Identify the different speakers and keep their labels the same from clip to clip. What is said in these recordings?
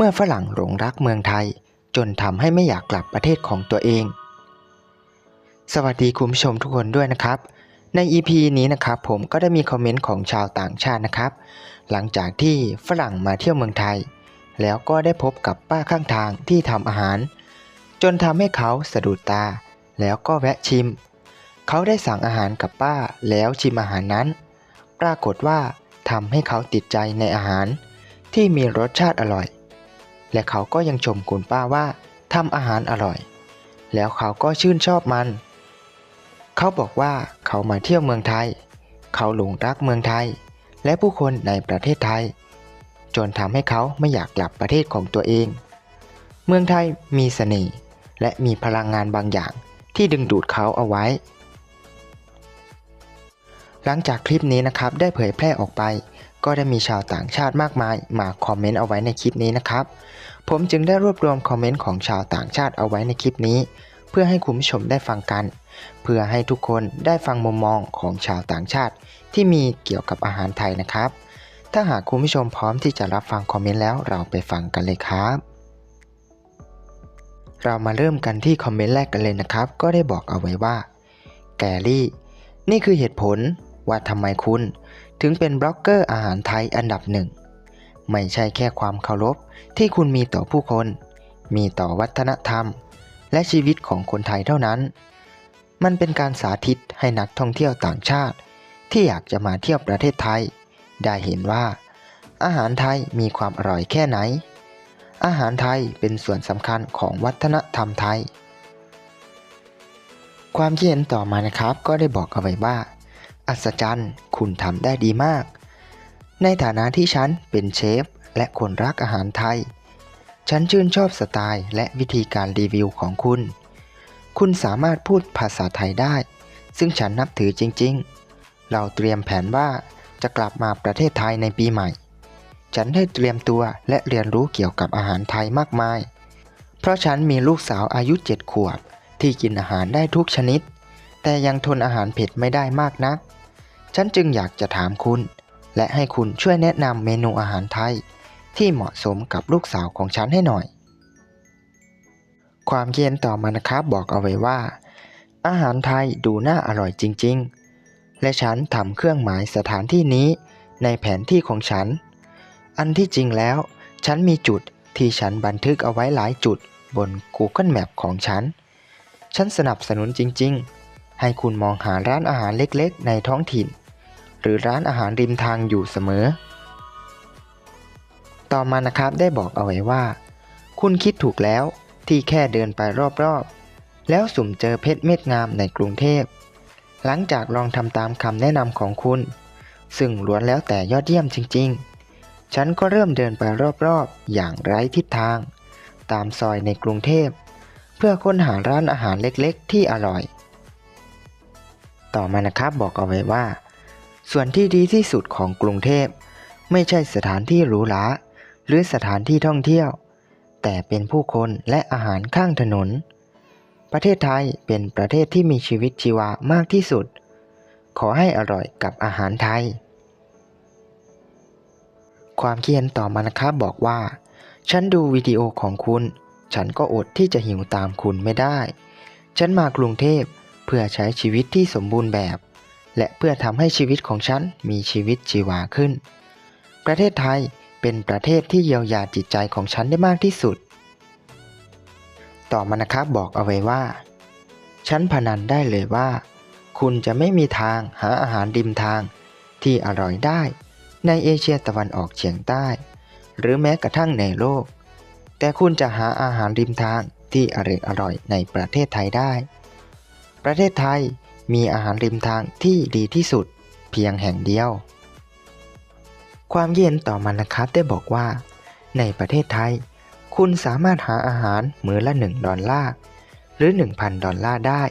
Speaker 1: เมื่อฝรั่งหลงรักเมืองไทย จนทำให้ไม่อยากกลับประเทศของตัวเอง สวัสดีคุณผู้ชมทุกคนด้วยนะครับ ใน EP นี้นะครับผมก็ได้มีคอมเมนต์ของชาวต่างชาตินะครับ หลังจากที่ฝรั่งมาเที่ยวเมืองไทย แล้วก็ได้พบกับป้าข้างทางที่ทำอาหาร จนทำให้เขาสะดุดตา แล้วก็แวะชิม เขาได้สั่งอาหารกับป้าแล้วชิมอาหารนั้น ปรากฏว่าทำให้เขาติดใจในอาหาร ที่มีรสชาติอร่อย และเขาก็ยังชมคุณป้าว่าทำอาหารอร่อย แล้วเขาก็ชื่นชอบมัน เขาบอกว่าเขามาเที่ยวเมืองไทย เขาหลงรักเมืองไทย และผู้คนในประเทศไทย จนทำให้เขาไม่อยากกลับประเทศของตัวเอง เมืองไทยมีเสน่ห์และมีพลังงานบางอย่างที่ดึงดูดเขาเอาไว้ หลังจากคลิปนี้นะครับได้เผยแพร่ออกไป ก็ได้มีชาวต่างชาติมากมายมาคอมเมนต์เอาไว้ในคลิปนี้นะครับ ผมจึงได้รวบรวมคอมเมนต์ของชาวต่างชาติเอาไว้ในคลิปนี้ เพื่อให้คุณผู้ชมได้ฟังกัน เพื่อให้ทุกคนได้ฟังมุมมองของชาวต่างชาติ ที่มีเกี่ยวกับอาหารไทยนะครับ ถ้าหากคุณผู้ชมพร้อมที่จะรับฟังคอมเมนต์แล้วเราไปฟังกันเลยครับ เรามาเริ่มกันที่คอมเมนต์แรกกันเลยนะครับ ก็ได้บอกเอาไว้ว่า แกรี่ นี่คือเหตุผลว่าทำไมคุณ ถึงเป็นบล็อกเกอร์อาหารไทยอันดับหนึ่ง ไม่ใช่แค่ความเคารพที่คุณมีต่อผู้คน มีต่อวัฒนธรรม และชีวิตของคนไทยเท่านั้น มันเป็นการสาธิตให้นักท่องเที่ยวต่างชาติ ที่อยากจะมาเที่ยวประเทศไทย ได้เห็นว่า อาหารไทยมีความอร่อยแค่ไหน อาหารไทยเป็นส่วนสำคัญของวัฒนธรรมไทย ความคิดเห็นต่อมานะครับก็ได้บอกเอาไว้ว่า อัศจรรย์ คุณทำได้ดีมาก ในฐานะที่ฉันเป็นเชฟ และคนรักอาหารไทย ฉันชื่นชอบสไตล์และวิธีการรีวิวของคุณ คุณสามารถพูดภาษาไทยได้ ซึ่งฉันนับถือจริง ๆ เราเตรียมแผนว่าจะกลับมาประเทศไทยในปีใหม่ ฉันได้เตรียมตัวและเรียนรู้เกี่ยวกับอาหารไทยมากมาย เพราะฉันมีลูกสาวอายุเจ็ดขวบที่กินอาหารได้ทุกชนิด แต่ยังทนอาหารเผ็ดไม่ได้มากนัก ฉันจึงอยากจะถามคุณ และให้คุณช่วยแนะนำเมนูอาหารไทย ที่เหมาะสมกับลูกสาวของฉันให้หน่อย ความเคียนต่อมานะครับบอกเอาไว้ว่า อาหารไทยดูน่าอร่อยจริง ๆ และฉันทำเครื่องหมายสถานที่นี้ในแผนที่ของฉัน อันที่จริงแล้ว ฉันมีจุดที่ฉันบันทึกเอาไว้หลายจุดบน Google Map ของฉัน ฉันสนับสนุนจริง ๆ ให้คุณมองหาร้านอาหารเล็กๆ ในท้องถิ่น หรือร้านอาหารริมทางอยู่เสมอ ต่อมานะครับได้บอกเอาไว้ว่า คุณคิดถูกแล้วที่แค่เดินไปรอบๆ แล้วสุ่มเจอเพชรเม็ดงามในกรุงเทพ หลังจากลองทำตามคำแนะนำของคุณ ซึ่งล้วนแล้วแต่ยอดเยี่ยมจริง ๆ ฉันก็เริ่มเดินไปรอบๆ อย่างไร้ทิศทาง ตามซอยในกรุงเทพ เพื่อค้นหาร้านอาหารเล็กๆ ที่อร่อย ต่อมานะครับบอกเอาไว้ว่า ส่วนที่ดีที่สุดของกรุงเทพ ไม่ใช่สถานที่หรูหราหรือสถานที่ท่องเที่ยว แต่เป็นผู้คนและอาหารข้างถนน ประเทศไทยเป็นประเทศที่มีชีวิตชีวามากที่สุด ขอให้อร่อยกับอาหารไทย ความคิดเห็นต่อมานะครับบอกว่า ฉันดูวิดีโอของคุณ ฉันก็อดที่จะหิวตามคุณไม่ได้ ฉันมากรุงเทพเพื่อใช้ชีวิตที่สมบูรณ์แบบ และเพื่อทำให้ชีวิตของฉันมีชีวิตชีวาขึ้น ประเทศไทยเป็นประเทศที่เยียวยาจิตใจของฉันได้มากที่สุด ต่อมานะครับบอกเอาไว้ว่า ฉันพนันได้เลยว่า คุณจะไม่มีทางหาอาหารริมทางที่อร่อยได้ ในเอเชียตะวันออกเฉียงใต้ หรือแม้กระทั่งในโลก แต่คุณจะหาอาหารริมทางที่อร่อยอร่อยในประเทศไทยได้ ประเทศไทย มีอาหารริมทางที่ดีที่สุดเพียงแห่งเดียว ความเย็นต่อมานะครับได้บอกว่า ในประเทศไทย คุณสามารถหาอาหารมื้อละ 1 ดอลลาร์หรือ 1,000 ดอลลาร์ได้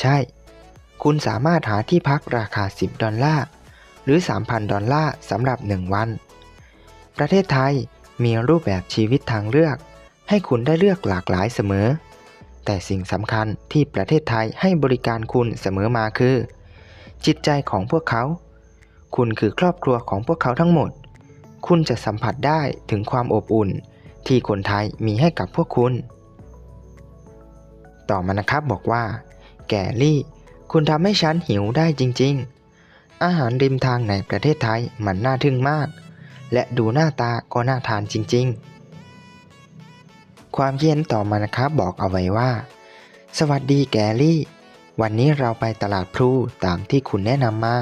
Speaker 1: ใช่ คุณสามารถหาที่พักราคา 10 ดอลลาร์หรือ 3,000 ดอลลาร์สำหรับ 1 วัน ประเทศไทยมีรูปแบบชีวิตทางเลือก ให้คุณได้เลือกหลากหลายเสมอ แต่สิ่งสำคัญที่ประเทศไทยให้บริการคุณเสมอมาคือ จิตใจของพวกเขา คุณคือครอบครัวของพวกเขาทั้งหมด คุณจะสัมผัสได้ถึงความอบอุ่น ที่คนไทยมีให้กับพวกคุณ ต่อมานะครับบอกว่า แกลี่ คุณทำให้ฉันหิวได้จริง ๆ อาหารริมทางในประเทศไทยมันน่าทึ่งมาก และดูหน้าตาก็น่าทานจริง ๆ ความเย็นต่อมานะครับบอกเอาไว้ว่า สวัสดีแกลี่ วันนี้เราไปตลาดพลูตามที่คุณแนะนำมา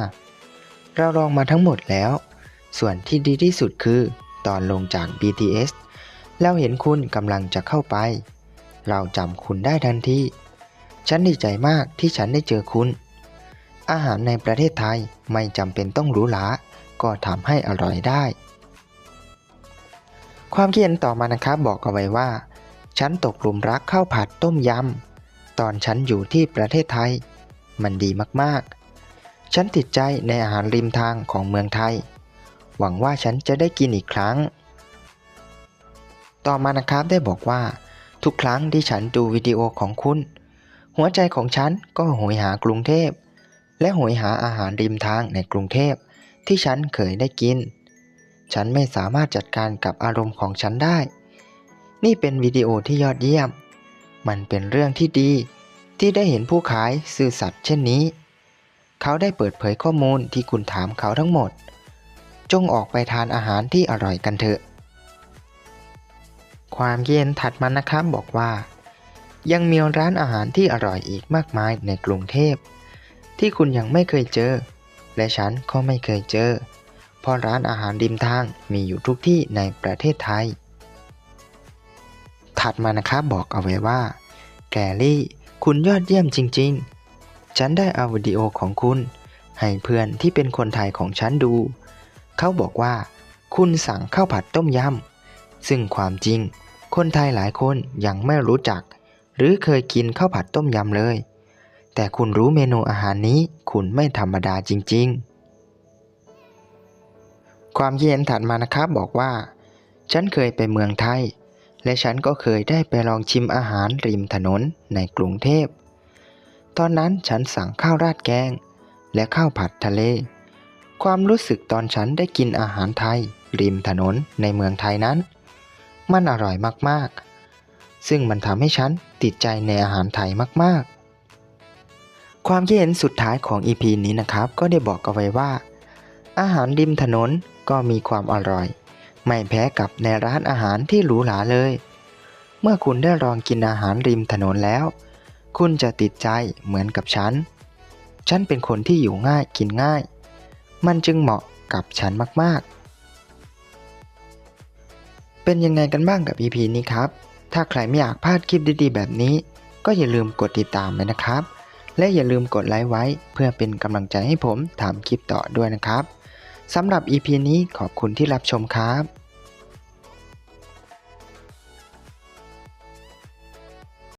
Speaker 1: เราลองมาทั้งหมดแล้ว ส่วนที่ดีที่สุดคือ ตอนลงจาก BTS เราเห็นคุณกำลังจะเข้าไป เราจำคุณได้ทันที ฉันดีใจมากที่ฉันได้เจอคุณ อาหารในประเทศไทยไม่จำเป็นต้องหรูหรา ก็ทำให้อร่อยได้ ความคิดเห็นต่อมานะครับบอกเอาไว้ว่า ฉันตกหลุมรักข้าวผัดต้มยำ ตอนฉันอยู่ที่ประเทศไทย มันดีมากๆ ฉันติดใจในอาหารริมทางของเมืองไทย หวังว่าฉันจะได้กินอีกครั้ง ต่อมานะครับได้บอกว่า ทุกครั้งที่ฉันดูวิดีโอของคุณ หัวใจของฉันก็โหยหากรุงเทพ และโหยหาอาหารริมทางในกรุงเทพที่ฉันเคยได้กิน ฉันไม่สามารถจัดการกับอารมณ์ของฉันได้ นี่เป็นวิดีโอที่ยอดเยี่ยม มันเป็นเรื่องที่ดี ที่ได้เห็นผู้ขายซื่อสัตย์เช่นนี้ เขาได้เปิดเผยข้อมูลที่คุณถามเขาทั้งหมด จงออกไปทานอาหารที่อร่อยกันเถอะ ความเย็นถัดมานะครับบอกว่า ยังมีร้านอาหารที่อร่อยอีกมากมายในกรุงเทพ ที่คุณยังไม่เคยเจอ และฉันก็ไม่เคยเจอ เพราะร้านอาหารริมทางมีอยู่ทุกที่ในประเทศไทย ถัดมานะครับบอกเอาไว้ว่า แกลี่ คุณยอดเยี่ยมจริง ๆ ฉันได้เอาวิดีโอของคุณ ให้เพื่อนที่เป็นคนไทยของฉันดู เขาบอกว่า คุณสั่งข้าวผัดต้มยำซึ่งความจริง คนไทยหลายคนยังไม่รู้จัก หรือเคยกินข้าวผัดต้มยำเลย แต่คุณรู้เมนูอาหารนี้คุณไม่ธรรมดาจริง ๆ ความเย็นถัดมานะครับบอกว่า ฉันเคยไปเมืองไทย และฉันก็เคยได้ไปลองชิมอาหารริมถนนในกรุงเทพ ตอนนั้นฉันสั่งข้าวราดแกง และข้าวผัดทะเล ความรู้สึกตอนฉันได้กินอาหารไทย ริมถนนในเมืองไทยนั้น มันอร่อยมากๆ ซึ่งมันทำให้ฉันติดใจในอาหารไทยมากๆความคิดเห็นสุดท้ายของ EP นี้นะครับ ก็ได้บอกเอาไว้ว่า อาหารริมถนนก็มีความอร่อย ไม่แพ้กับในร้านอาหารที่หรูหราเลย เมื่อคุณได้ลองกินอาหารริมถนนแล้ว คุณจะติดใจเหมือนกับฉัน ฉันเป็นคนที่อยู่ง่ายกินง่าย มันจึงเหมาะกับฉันมากๆ เป็นยังไงกันบ้างกับ EP นี้ครับ ถ้าใครไม่อยากพลาดคลิปดีๆ แบบนี้ ก็อย่าลืมกดติดตามไว้นะครับ และอย่าลืมกดไลค์ไว้ เพื่อเป็นกำลังใจให้ผมทำคลิปต่อด้วยนะครับ สำหรับ EP นี้ขอบคุณที่รับชมครับ